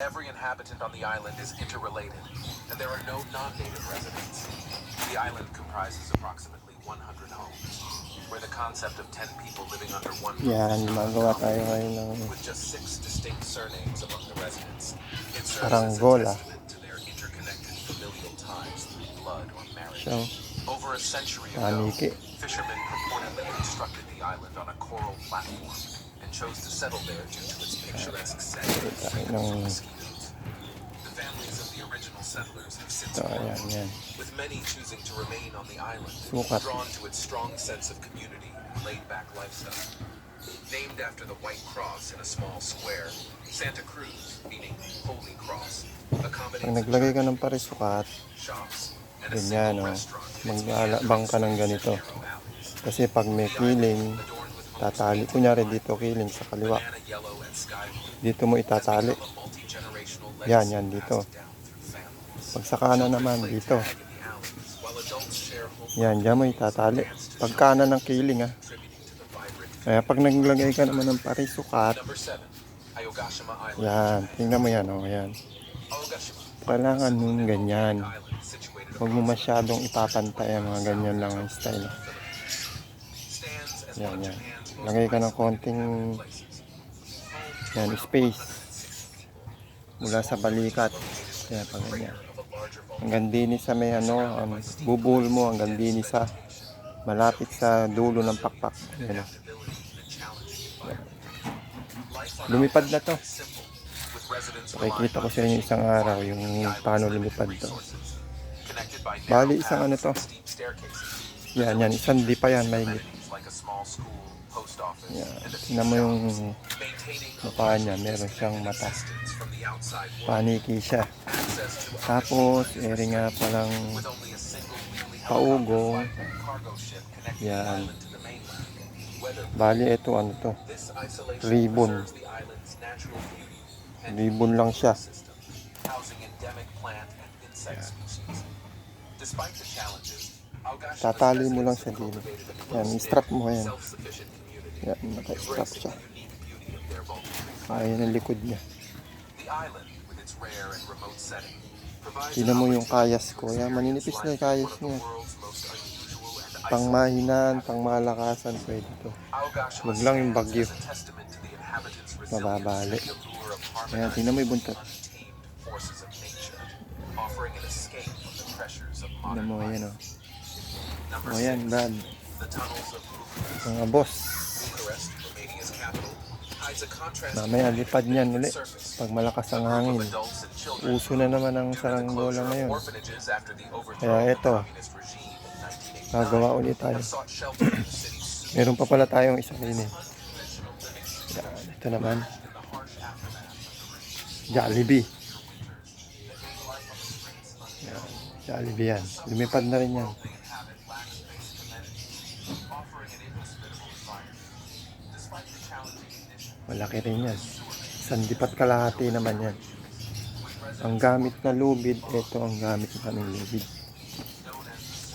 Every inhabitant on the island is interrelated, and there are no non-native residents. The island comprises approximately 100 homes, where the concept of 10 people living under one roof Yan, gumagawa common. tayo ngayon ng With just six distinct surnames among the residents, it serves as a testament to their interconnected familial ties through blood or marriage. siyang Over a century ago, fishermen purportedly constructed the island on a coral platform and chose to settle there due to its picturesque setting from mosquitoes. The families of the original settlers have since ayan, yan. with many choosing to remain on the island, drawn to its strong sense of community and laid-back lifestyle. Named after the white cross in a small square, Santa Cruz, meaning Holy Cross, accommodates Pag naglagay ka ng parisukat, shops, and ganyan, its Maglalabang ka ng ganito. Kasi pag may kiling, tatali. Kunyari dito kiling sa kaliwa. Dito mo itatali. Yan, yan, dito. Pag sa kanan naman, dito. Yan, dyan mo itatali. Pag kanan ng kiling, ha. vibrant Kaya pag naglagay ka naman ng parisukat, yan, tingnan mo yan, oh, yan. Kailangan nun ganyan. Huwag mo masyadong ipapantay ang mga ganyan lang ang style. Yan, yan. Lagay ka ng konting yan, space mula sa balikat. Yan, pag ganyan. Hanggang dinis sa may ano, um, bubul mo hanggang dinis sa malapit sa dulo ng pakpak. Yan, oh. Lumipad na to. Pakikita ko sa inyo isang araw yung paano lumipad to. Bali, isang ano to. Yan, yan. Isang di pa yan, may few Tingnan mo yung mukha niya. Meron siyang mata. Paniki siya. Tapos, eri nga palang the Yan. Bali, ito ano to. Ribbon. Ribbon lang siya. Tatali mo lang residents sa have dulo. cultivated a Yan, strap mo yan. Yan, naka-strap siya. Ayan ang likod niya. Tingnan mo yung kayas ko. Yan, maninipis na yung kayas niya. Pang mahinaan, pang malakasan, pwede to. Huwag lang yung bagyo. Mababali. Ayan, tingnan mo yung buntot. Tingnan mo, ayan o. Number O yan, Bucharest. Mga boss. Mamaya, lipad niyan uli. Pag malakas ang hangin. Uso na naman ang saranggola ngayon. Kaya 1989, Gagawa ulit tayo. Meron pa pala tayong isa rin eh. ito naman. Jollibee. Yan, Jollibee yan. Lumipad na rin yan. Malaki rin yan. Sandipat kalahati naman yan. Ang gamit na lubid, ito ang gamit lubid. known as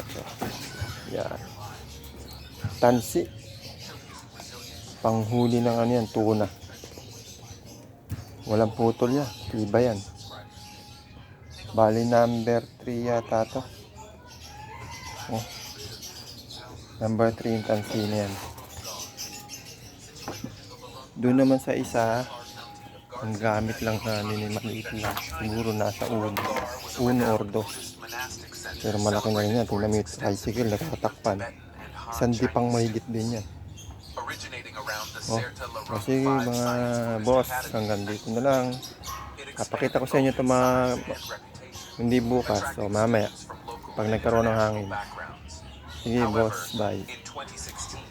Ito. Yan. Tansi. Panghuli ng ano yan, tuna. Walang putol yan. Tiba yan. Bali number 3 yata to. Oh. Number 3 yung tansi na yan. Doon naman sa isa, ang gamit lang namin ay maliit lang. Siguro nasa uno. Uno or dos. Pero malaki na rin yan. Tingnan mo yung tricycle, nakatakpan. Dipang Chinese mahigit din yan. Oh, O Roque sige 5 mga boss, hanggang dito na lang. It Papakita ko sa inyo ito mga hindi bukas. So mamaya. Pag nagkaroon ng hangin. Sige boss, bye. In 2016,